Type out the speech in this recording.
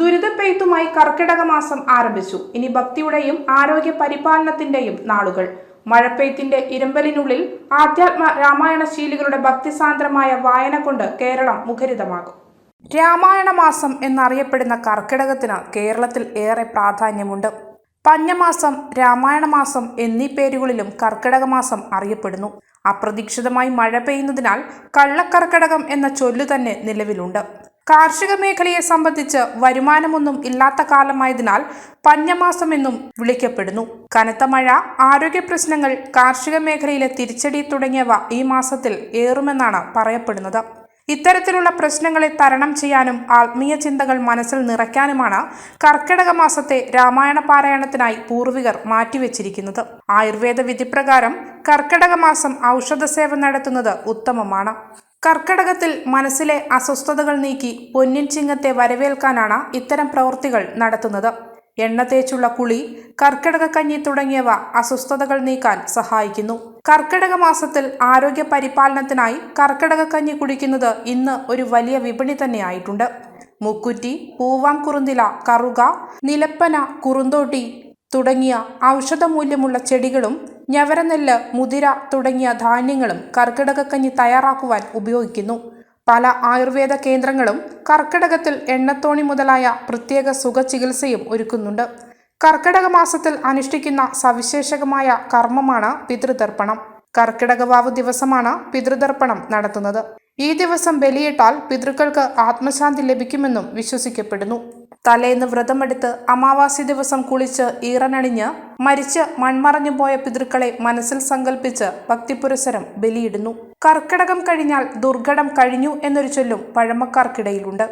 ദുരിതപ്പെയ്ത്തുമായി കർക്കിടക മാസം ആരംഭിച്ചു. ഇനി ഭക്തിയുടെയും ആരോഗ്യ പരിപാലനത്തിന്റെയും നാളുകൾ. മഴപ്പെയ്ത്തിന്റെ ഇരമ്പലിനുള്ളിൽ ആധ്യാത്മ രാമായണ ശീലികളുടെ ഭക്തിസാന്ദ്രമായ വായന കൊണ്ട് കേരളം മുഖരിതമാകും. രാമായണ മാസം എന്നറിയപ്പെടുന്ന കർക്കിടകത്തിന് കേരളത്തിൽ ഏറെ പ്രാധാന്യമുണ്ട്. പഞ്ഞമാസം രാമായണ മാസം എന്നീ പേരുകളിലും കർക്കിടക മാസം അറിയപ്പെടുന്നു. അപ്രതീക്ഷിതമായി മഴ പെയ്യുന്നതിനാൽ കള്ളക്കർക്കിടകം എന്ന ചൊല്ലു തന്നെ നിലവിലുണ്ട്. കാർഷിക മേഖലയെ സംബന്ധിച്ച് വരുമാനമൊന്നും ഇല്ലാത്ത കാലമായതിനാൽ പഞ്ഞമാസം എന്നും വിളിക്കപ്പെടുന്നു. കനത്ത മഴ ആരോഗ്യ പ്രശ്നങ്ങൾ കാർഷിക മേഖലയിലെ തിരിച്ചടി തുടങ്ങിയവ ഈ മാസത്തിൽ ഏറുമെന്നാണ് പറയപ്പെടുന്നത്. ഇത്തരത്തിലുള്ള പ്രശ്നങ്ങളെ തരണം ചെയ്യാനും ആത്മീയ ചിന്തകൾ മനസ്സിൽ നിറയ്ക്കാനുമാണ് കർക്കിടക മാസത്തെ രാമായണ പാരായണത്തിനായി പൂർവികർ മാറ്റിവെച്ചിരിക്കുന്നത്. ആയുർവേദ വിധിപ്രകാരം കർക്കിടക മാസം ഔഷധ സേവ നടത്തുന്നത് ഉത്തമമാണ്. കർക്കിടകത്തിൽ മനസ്സിലെ അസ്വസ്ഥതകൾ നീക്കി പൊന്നിൻ ചിങ്ങത്തെ വരവേൽക്കാനാണ് ഇത്തരം പ്രവൃത്തികൾ നടത്തുന്നത്. എണ്ണ തേച്ചുള്ള കുളി കർക്കിടക കഞ്ഞി തുടങ്ങിയവ അസ്വസ്ഥതകൾ നീക്കാൻ സഹായിക്കുന്നു. കർക്കിടക മാസത്തിൽ ആരോഗ്യ പരിപാലനത്തിനായി കർക്കിടക കഞ്ഞി കുടിക്കുന്നത് ഇന്ന് ഒരു വലിയ വിപണി തന്നെയായിട്ടുണ്ട്. മുക്കുറ്റി പൂവാംകുറുന്തില കറുക നിലപ്പന കുറുന്തോട്ടി തുടങ്ങിയ ഔഷധമൂല്യമുള്ള ചെടികളും ഞവരനെല്ല് മുതിര തുടങ്ങിയ ധാന്യങ്ങളും കർക്കിടകക്കഞ്ഞി തയ്യാറാക്കുവാൻ ഉപയോഗിക്കുന്നു. പല ആയുർവേദ കേന്ദ്രങ്ങളും കർക്കിടകത്തിൽ എണ്ണത്തോണി മുതലായ പ്രത്യേക സുഖചികിത്സയും ഒരുക്കുന്നുണ്ട്. കർക്കിടക മാസത്തിൽ അനുഷ്ഠിക്കുന്ന സവിശേഷകമായ കർമ്മമാണ് പിതൃതർപ്പണം. കർക്കിടകവാവ് ദിവസമാണ് പിതൃതർപ്പണം നടത്തുന്നത്. ഈ ദിവസം ബലിയിട്ടാൽ പിതൃക്കൾക്ക് ആത്മശാന്തി ലഭിക്കുമെന്നും വിശ്വസിക്കപ്പെടുന്നു. തലേന്ന് വ്രതമെടുത്ത് അമാവാസി ദിവസം കുളിച്ച് ഈറനണിഞ്ഞ് മരിച്ച് മൺമറഞ്ഞു പോയ പിതൃക്കളെ മനസ്സിൽ സങ്കല്പിച്ച് ഭക്തിപുരസരം ബലിയിടുന്നു. കർക്കിടകം കഴിഞ്ഞാൽ ദുർഘടം കഴിഞ്ഞു എന്നൊരു ചൊല്ലും പഴമക്കാർക്കിടയിലുണ്ട്.